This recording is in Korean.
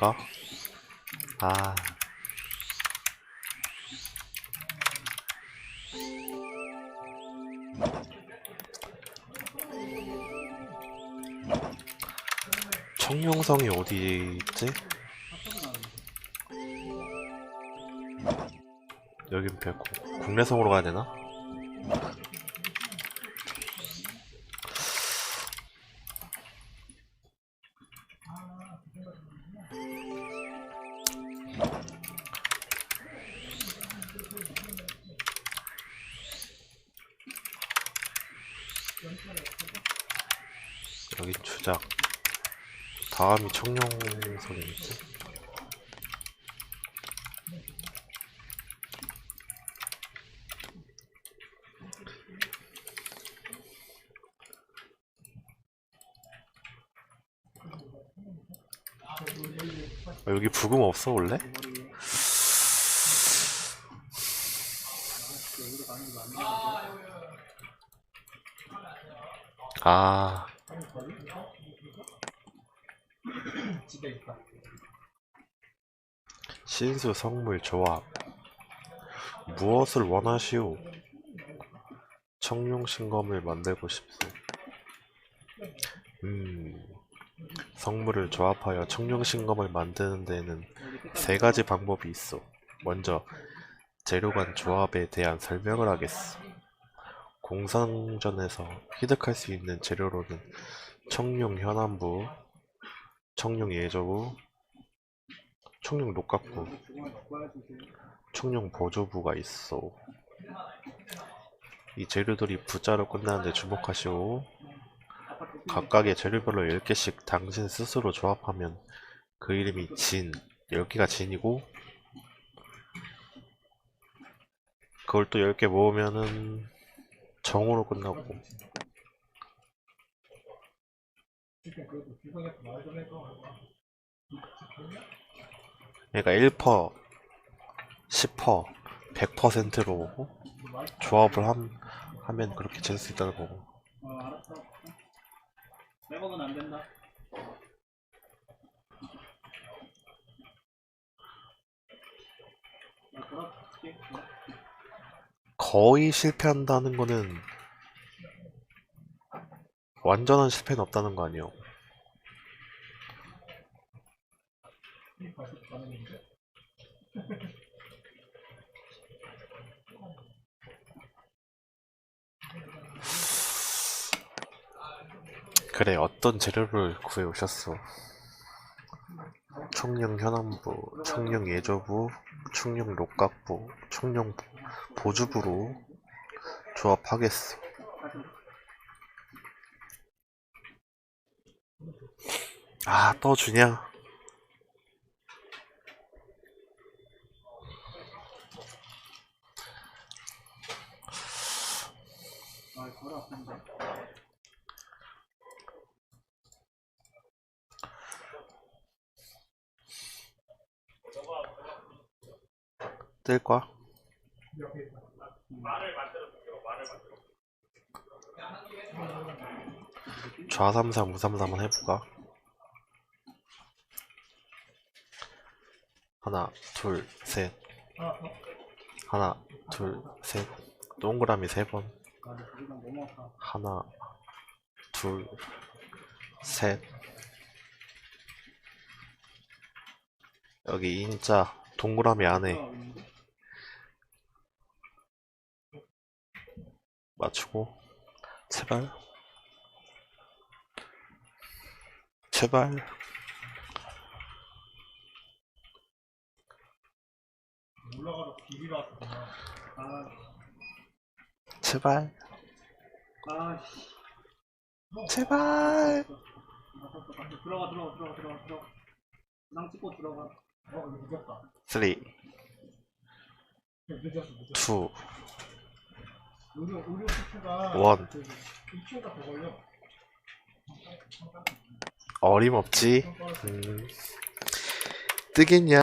해볼까? 아. 청룡성이 어디 있지? 여긴 백고 국내성으로 가야 되나? 여기 주작 다음이 청룡성이겠지? 아, 여기 부금 없어 원래? 아 신수 성물 조합 무엇을 원하시오? 청룡 신검을 만들고 싶소. 음, 성물을 조합하여 청룡 신검을 만드는 데는 세 가지 방법이 있어. 먼저 재료간 조합에 대한 설명을 하겠어. 공상전에서 휘득할 수 있는 재료로는 청룡 현안부, 청룡 예조부, 청룡 녹각부, 청룡 보조부가 있어. 이 재료들이 부자로 끝나는데 주목하시오. 각각의 재료별로 10개씩 당신 스스로 조합하면 그 이름이 진, 10개가 진이고 그걸 또 10개 모으면은 정으로 끝나고 그러니까 1퍼, 10퍼, 100%로 조합을 함, 하면 그렇게 잴수 있다는 거고. 백업은 안 된다. 나 돌아갈게. 거의 실패한다는 거는 완전한 실패는 없다는 거 아니에요? 그래 어떤 재료를 구해 오셨어 청룡 현안부, 청룡 예조부, 청룡 녹각부, 청룡 보주부로 조합하겠어. 아, 떠주냐? 아, 걸어 아픈데. 뜰 거야? 좌삼삼 우삼삼 한번 해볼까? 하나 둘 셋 하나 둘 셋 동그라미 세번 아, 근데 거기가 너무 아파. 하나 둘 셋 여기 인자 동그라미 안에 아, 있는데? 맞추고 제발 제발 올라가서 왔구나. 아, 제발 아, 씨. 제발. 들어가, 들어가, 들어가, 들어가, 들어가. 낭 찍고 들어가. 어, 늦었다. 3 늦었어, 늦었어. 2 의료, 의료 수트가. 원. 2초가 더 걸려. 어림없지 음. 뜨겠냐